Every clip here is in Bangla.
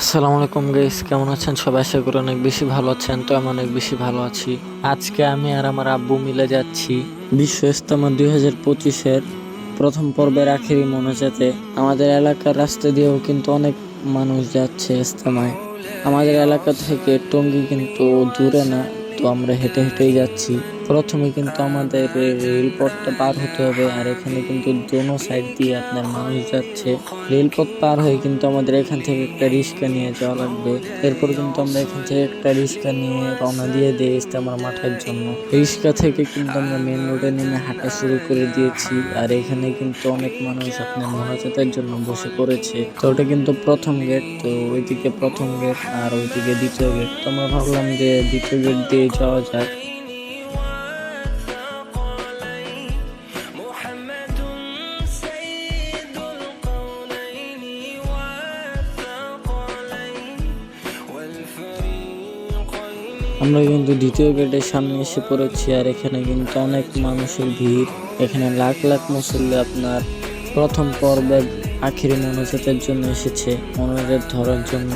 আসসালামু আলাইকুম গাইস কেমন আছেন? সবাই আশা করি অনেক বেশি ভালো আছেন, তো আমি অনেক বেশি ভালো আছি। আজকে আমি আর আমার আব্বু মিলে যাচ্ছি বিশ্ব ইস্তেমা দুই হাজার পঁচিশের প্রথম পর্বের আখেরি মনোজাতে। আমাদের এলাকার রাস্তা দিয়েও কিন্তু অনেক মানুষ যাচ্ছে ইস্তেমায় আমাদের এলাকা থেকে টঙ্গি কিন্তু দূরে না, তো আমরা হেঁটে হেঁটেই যাচ্ছি। প্রথমে কিন্তু আমাদের রেলপথটা পার হতে হবে আর এখানে কিন্তু দোনো সাইড দিয়ে আপনার মানুষ যাচ্ছে। রেলপথ পার হয়ে কিন্তু আমাদের এখান থেকে একটা রিক্সা নিয়ে যাওয়া লাগবে। এরপর কিন্তু আমরা এখান থেকে একটা রিক্সা নিয়ে রওনা দিয়ে দিয়ে এসছি আমার মাঠের জন্য। রিক্সা থেকে কিন্তু আমরা মেন রোডে নেমে হাঁটা শুরু করে দিয়েছি আর এখানে কিন্তু অনেক মানুষ আপনার মহাজাতের জন্য বসে পড়েছে। তো ওটা কিন্তু প্রথম গেট তো ওইদিকে প্রথম গেট আর ওইদিকে দ্বিতীয় গেট তো আমরা ভাবলাম যে দ্বিতীয় গেট দিয়ে যাওয়া যাক। আমরা কিন্তু দ্বিতীয় গেটের সামনে এসে পড়েছি আর এখানে কিন্তু অনেক মানুষের ভিড়। এখানে লাখ লাখ মুসল্লি আপনার প্রথম পর্বের আখিরি মনোজাতের জন্য এসেছে মনোজাত ধরার জন্য।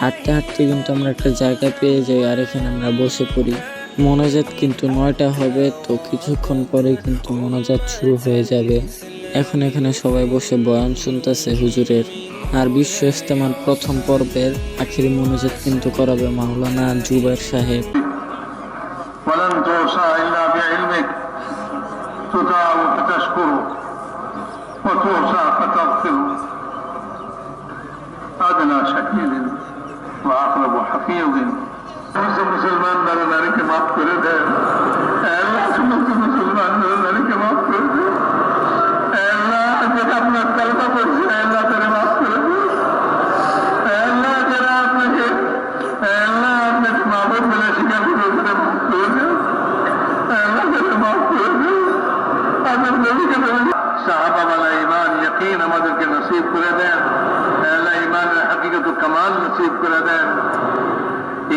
হাঁটতে হাঁটতে কিন্তু আমরা একটা জায়গা পেয়ে যাই আর এখানে আমরা বসে পড়ি মনোজাত কিন্তু নয়টা হবে তো কিছুক্ষণ পরে কিন্তু মনোজাত শুরু হয়ে যাবে এখন এখানে সবাই বসে বয়ান শুনতেছে হুজুরের আর বিশ্ব ইস্তেমার প্রথম পর্বের আখিরি মনোজাত কিন্তু করাবে মাওলানা জুবাইর সাহেব ولن توصى إلا بعلمك تطاع فتشكر وتوصى فتغفر أدنى شهيد ve akrabu hafizin. Nasıl Müslümanların ki makbul eder. Allah nasıl Müslümanların ki makbul eder. Allah Cenab-ı Kalba koysun. Allah seni makbul eder. Allah Cenab-ı Allah Ahmet Mahmut bile şeker kudretine makbul eder. Allah seni makbul eder. Hazır Nebi kadar দেন আল্লাহ যারা মাফ করে দেন আপনার নবীকে বলেন সাহাবা বালা ইমান ইয়াকিন আমাদেরকে নসিব করে দেন। আল্লাহ ইমানের হাকিকত কামাল নসিব করে দেন।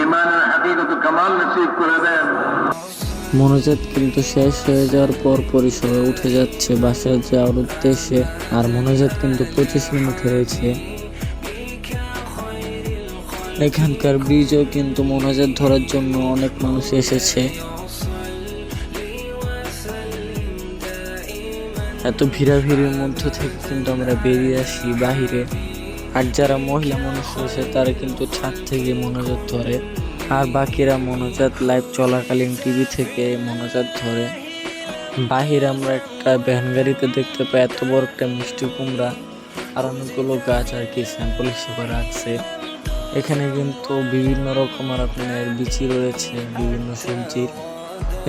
ইমানের হাকিকত কামাল নসিব করে দেন। মনোজাত কিন্তু শেষ হয়ে যাওয়ার পর পরিসরে উঠে যাচ্ছে, বাসায় যাওয়ার উদ্দেশ্যে। আর মনোজাত কিন্তু পঁচিশ মিনিট হয়েছে এখানকার ব্রিজও কিন্তু মনোজাত ধরার জন্য অনেক মানুষ এসেছে। এত ভিড়াভিড়ির মধ্য থেকে কিন্তু আমরা বেরিয়ে আসি বাহিরে। আর যারা মহিলা মানুষ রয়েছে, তারা কিন্তু ছাদ থেকে মনোজাত ধরে। আর বাকিরা মনোজাত লাইভ চলাকালীন টিভি থেকে মনোজাত ধরে। বাহিরে আমরা একটা ভ্যান গাড়িতে দেখতে পাই, এত বড় একটা মিষ্টি কুমড়া আর অনেকগুলো গাছ আর কি স্যাম্পল হিসেবে রাখছে এখানে কিন্তু বিভিন্ন রকমের আপনার বিচি রয়েছে, বিভিন্ন সবজির।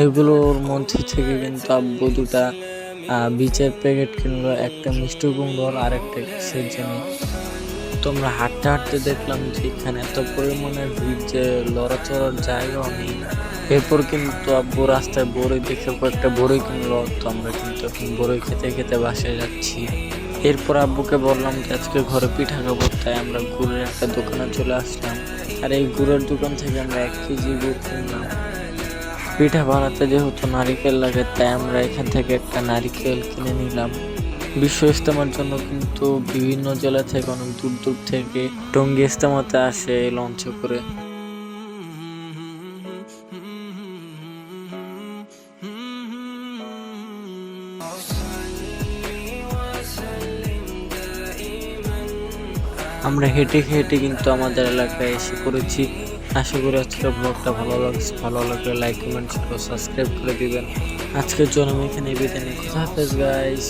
এগুলোর মধ্যে থেকে কিন্তু আব্বু দুটা বীজের প্যাকেট কিনলো, একটা মিষ্টি কুমড়োর আর একটা কিসের জানি তোমরা হাঁটতে হাঁটতে দেখলাম যে এখানে এত পরিমাণের ভিড় যে লড়াচড়ার জায়গাও নেই। এরপর কিন্তু আব্বু রাস্তায় বড়ই দেখে একটা বড়ই কিনলো, তো আমরা কিন্তু এখন বড়ই খেতে খেতে বাসায় যাচ্ছি। এরপর আব্বুকে বললাম যে, আজকে ঘরে পিঠা খাব। তাই আমরা গুড়ের একটা দোকানে চলে আসলাম। আর এই গুড়ের দোকান থেকে আমরা এক কেজি গুড় কিনলাম। পিঠা বানাতে যেহেতু নারিকেল লাগে, তাই আমরা এখান থেকে একটা নারিকেল কিনে নিলাম। বিশ্ব ইজতেমার জন্য কিন্তু বিভিন্ন জেলা থেকে অনেক দূর দূর থেকে টঙ্গী ইজতেমাতে আসে লঞ্চ লঞ্চে করে। আমরা হেঁটে হেঁটে কিন্তু আমাদের এলাকায় এসে পড়েছি। আশা করি আজকের ব্লগটা ভালো লাগছে। ভালো লাগলে লাইক কমেন্ট সাবস্ক্রাইব করে দিবেন। আজকের জন্য আমি এখানে বিদায় নিই। কথা হাফেজ গাইস